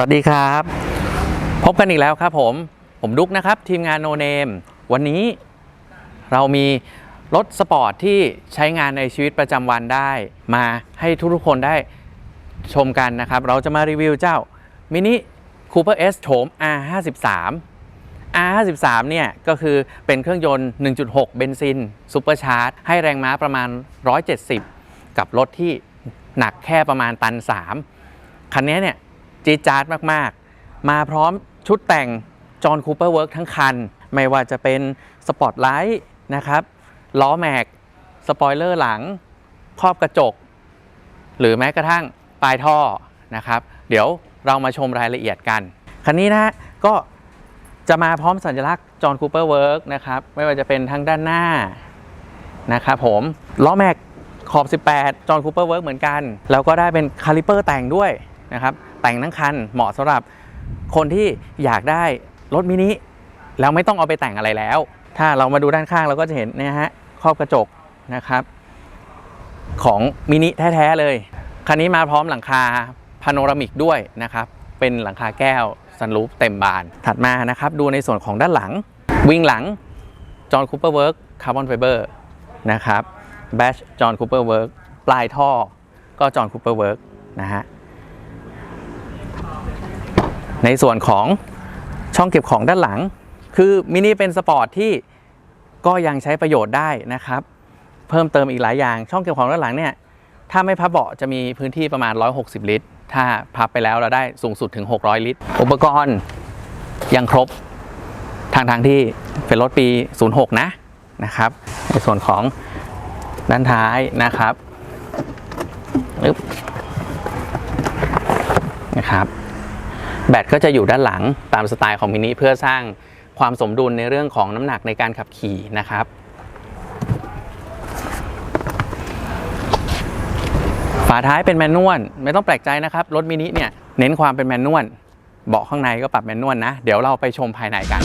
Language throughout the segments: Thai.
สวัสดีครับ พบกันอีกแล้วครับผม ผมดุ๊กนะครับ ทีมงานโนเนม วันนี้เรามีรถสปอร์ตที่ใช้งานในชีวิตประจำวันได้ มาให้ทุกๆคนได้ชมกันนะครับ เราจะมารีวิวเจ้ามินิ Cooper S โฉม R53 R53 เนี่ยก็คือเป็นเครื่องยนต์ 1.6 เบนซินซูเปอร์ชาร์จให้แรงม้าประมาณ 170 กับรถที่หนักแค่ประมาณตัน 3 คันนี้เนี่ย จีดจาร์ดมากๆ มาพร้อมชุดแต่งจอห์นคูเปอร์เวิร์กทั้งคัน ไม่ว่าจะเป็นสปอตไลท์นะครับ ล้อแม็ก สปอยเลอร์หลัง ครอบกระจก หรือแม้กระทั่งปลายท่อนะครับ เดี๋ยวเรามาชมรายละเอียดกัน คันนี้นะฮะก็จะมาพร้อมสัญลักษณ์จอห์นคูเปอร์เวิร์กนะครับ ไม่ว่าจะเป็นทั้งด้านหน้านะครับผมล้อแม็กขอบ 18 จอห์นคูเปอร์เวิร์กเหมือนกัน แล้วก็ได้เป็นคาลิเปอร์แต่งด้วย นะครับแต่งทั้งคันเหมาะสำหรับคนที่อยากได้รถมินิแล้วไม่ต้องเอาไปแต่งอะไรแล้ว ถ้าเรามาดูด้านข้างเราก็จะเห็นเนี่ยฮะครอบกระจกนะครับ ของมินิแท้ๆเลย คันนี้มาพร้อมหลังคาพาโนรามิกด้วยนะครับ เป็นหลังคาแก้วซันรูฟเต็มบาน ถัดมานะครับ ดูในส่วนของด้านหลัง วิงหลังจอห์นคูเปอร์เวิร์กคาร์บอนไฟเบอร์นะครับแบชจอห์นคูเปอร์เวิร์กปลายท่อก็จอห์นคูเปอร์เวิร์กนะฮะ ในส่วนของช่องเก็บของด้านหลัง คือมินิเป็นสปอร์ตที่ก็ยังใช้ประโยชน์ได้นะครับ เพิ่มเติมอีกหลายอย่าง ช่องเก็บของด้านหลังเนี่ยถ้าไม่พับเบาะจะมีพื้นที่ประมาณ 160 ลิตร ถ้าพับไปแล้วเราได้สูงสุดถึง 600 ลิตร อุปกรณ์ยังครบทางทางที่เป็นรถปี 06 นะนะครับ ในส่วนของด้านท้ายนะครับนะครับ แบตก็จะอยู่ด้านหลังตามสไตล์ของมินิเพื่อสร้างความสมดุลในเรื่องของน้ำหนักในการขับขี่นะครับ ฝาท้ายเป็นแมนนวลไม่ต้องแปลกใจนะครับ รถมินิเนี่ยเน้นความเป็นแมนนวลเบาะข้างในก็ปรับแมนนวลนะ เดี๋ยวเราไปชมภายในกัน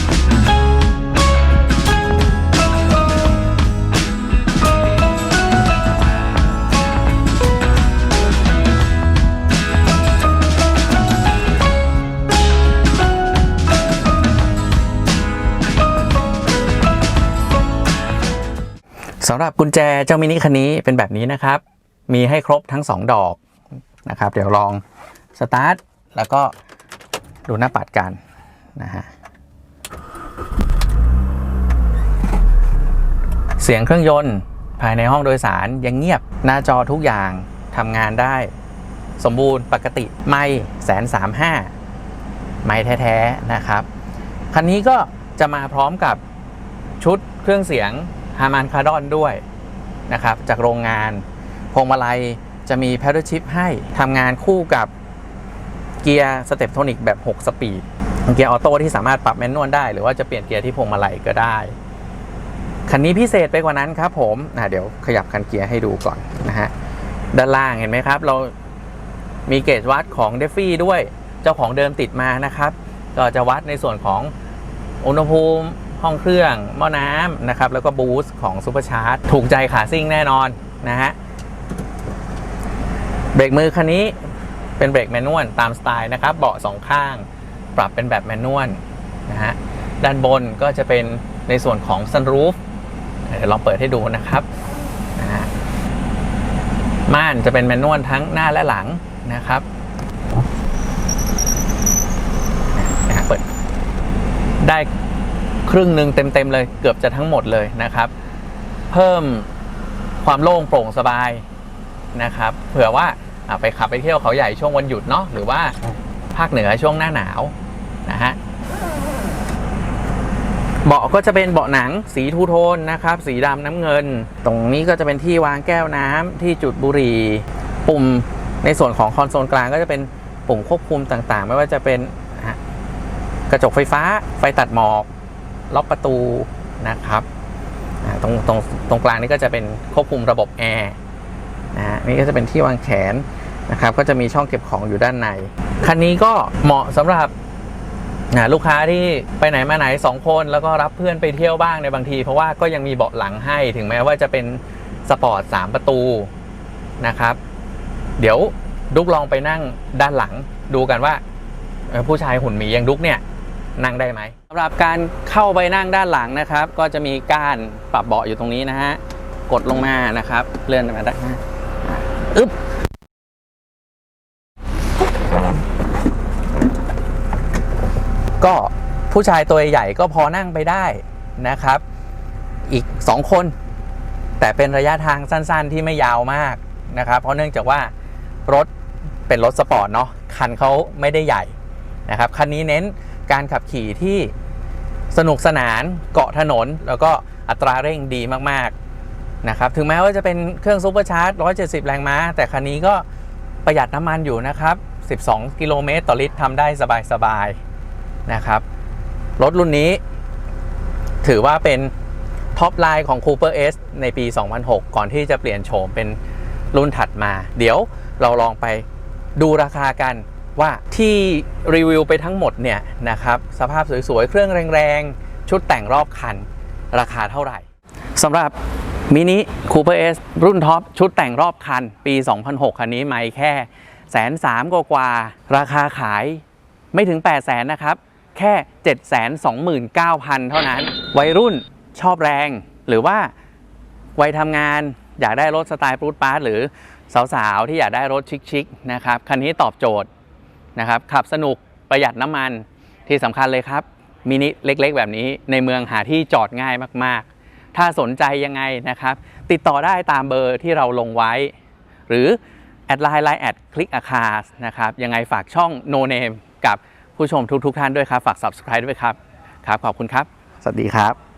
สำหรับกุญแจเจ้ามินิคันนี้เป็นแบบนี้นะครับ มีให้ครบทั้ง 2 ดอกนะครับ เดี๋ยวลองสตาร์ทแล้วก็ดูหน้าปัดกันนะฮะเสียงเครื่องยนต์ภายในห้องโดยสารยังเงียบหน้าจอทุกอย่างทำงานได้ สมบูรณ์ปกติไม่แสนสามห้าไม่แท้ ๆ นะครับ คันนี้ก็จะมาพร้อมกับชุดเครื่องเสียง ฮา m านคาร์ดอนด้วยนะครับจากโรงงาน พวงมาลัยจะมี p a d d l e shift ให้ทำงานคู่กับเกียร์สเต็ปโทนิกแบบ 6 สปีดเกียร์ออโต้ที่สามารถปรับแมนนวลได้ หรือว่าจะเปลี่ยนเกียร์ที่พวงมาลัยก็ได้ คันนี้พิเศษไปกว่านั้นครับผมนะเดี๋ยวขยับคันเกียร์ให้ดูก่อนนะฮะด้านล่างเห็นไหมครับ เรามีเกจวัดของเดฟฟี่ด้วยเจ้าของเดิมติดมานะครับ ก็จะวัดในส่วนของอุณหภูมิ ห้องเครื่องหม้อน้ำนะครับ แล้วก็บูสต์ของซูเปอร์ชาร์จถูกใจขาซิ่งแน่นอนนะฮะเบรกมือคันนี้เป็นเบรกแมนนวลตามสไตล์นะครับเบาะสองข้าง ปรับเป็นแบบแมนนวลนะฮะด้านบนก็จะเป็นในส่วนของซันรูฟเดี๋ยวลองเปิดให้ดูนะครับนะม่านจะเป็นแมนนวลทั้งหน้าและหลังนะครับนะฮะเปิดได้ ครึ่งหนึ่งเต็มๆเลยเกือบจะทั้งหมดเลยนะครับ เพิ่มความโล่งโปร่งสบายนะครับ เผื่อว่าไปขับไปเที่ยวเขาใหญ่ช่วงวันหยุดเนาะหรือว่าภาคเหนือช่วงหน้าหนาวนะฮะเบาะก็จะเป็นเบาะหนังสีทูโทนนะครับ สีดำน้ำเงิน ตรงนี้ก็จะเป็นที่วางแก้วน้ำที่จุดบุหรี่ ปุ่มในส่วนของคอนโซลกลางก็จะเป็นปุ่มควบคุมต่างๆ ไม่ว่าจะเป็นกระจกไฟฟ้าไฟตัดหมอก ล็อกประตูนะครับตรงตรงตรงกลางนี่ก็จะเป็นควบคุมระบบแอร์นะฮะนี่ก็จะเป็นที่วางแขนนะครับ ก็จะมีช่องเก็บของอยู่ด้านใน คันนี้ก็เหมาะสำหรับนะลูกค้าที่ไปไหนมาไหน 2 คนแล้วก็รับเพื่อนไปเที่ยวบ้างในบางที เพราะว่าก็ยังมีเบาะหลังให้ถึงแม้ว่าจะเป็นสปอร์ต 3 ประตูนะครับ เดี๋ยวดุกลองไปนั่งด้านหลังดูกันว่าผู้ชายหุ่นหมีอย่างดุกเนี่ย นั่งได้ไหมสำหรับการเข้าไปนั่งด้านหลังนะครับ ก็จะมีก้านปรับเบาะอยู่ตรงนี้นะฮะกดลงมานะครับเลื่อนมาได้นะอะอึ๊บก็ผู้ชายตัวใหญ่ก็พอนั่งไปได้นะครับ อีก 2 คน แต่เป็นระยะทางสั้นๆ ที่ไม่ยาวมากนะครับ เพราะเนื่องจากว่ารถเป็นรถสปอร์ตเนาะคันเขาไม่ได้ใหญ่นะครับ คันนี้เน้น การขับขี่ที่สนุกสนานเกาะถนน แล้วก็อัตราเร่งดีมากๆนะครับถึงแม้ว่าจะเป็นเครื่องซูเปอร์ชาร์จ 170 แรงม้า แต่คันนี้ก็ประหยัดน้ำมันอยู่นะครับ 12 กิโลเมตรต่อลิตรทำได้สบายๆนะครับรถรุ่นนี้ ถือว่าเป็นท็อปไลน์ของ Cooper S ในปี 2006 ก่อนที่จะเปลี่ยนโฉมเป็นรุ่นถัดมา เดี๋ยวเราลองไปดูราคากัน ว่าที่รีวิวไปทั้งหมดเนี่ยนะครับสภาพสวยๆ เครื่องแรงๆ ชุดแต่งรอบคันราคาเท่าไหร่สำหรับมินิ Cooper S รุ่นท็อปชุดแต่งรอบคัน ปี 2006 คันนี้ไม่แค่แสนสามกว่าราคาขายไม่ถึง 8 0 0แสนนะครับ แค่ 729,000 เท่านั้น วัยรุ่นชอบแรง หรือว่าวัยทำงานอยากได้รถสไตล์ปรูดปาร์ตหรือสาวๆ ที่อยากได้รถชิคๆนะครับ คันนี้ตอบโจทย์ นะครับ ขับสนุกประหยัดน้ำมันที่สำคัญเลยครับมินิเล็กๆ แบบนี้ในเมืองหาที่จอดง่ายมากๆ ถ้าสนใจยังไงนะครับ ติดต่อได้ตามเบอร์ที่เราลงไว้ หรือแอดไลน์ไลน์แอดคลิกอาคาสนะครับ ยังไงฝากช่อง No Name กับผู้ชมทุกๆท่านด้วยครับ ฝาก subscribe ด้วยครับ ครับ ขอบคุณครับ สวัสดีครับ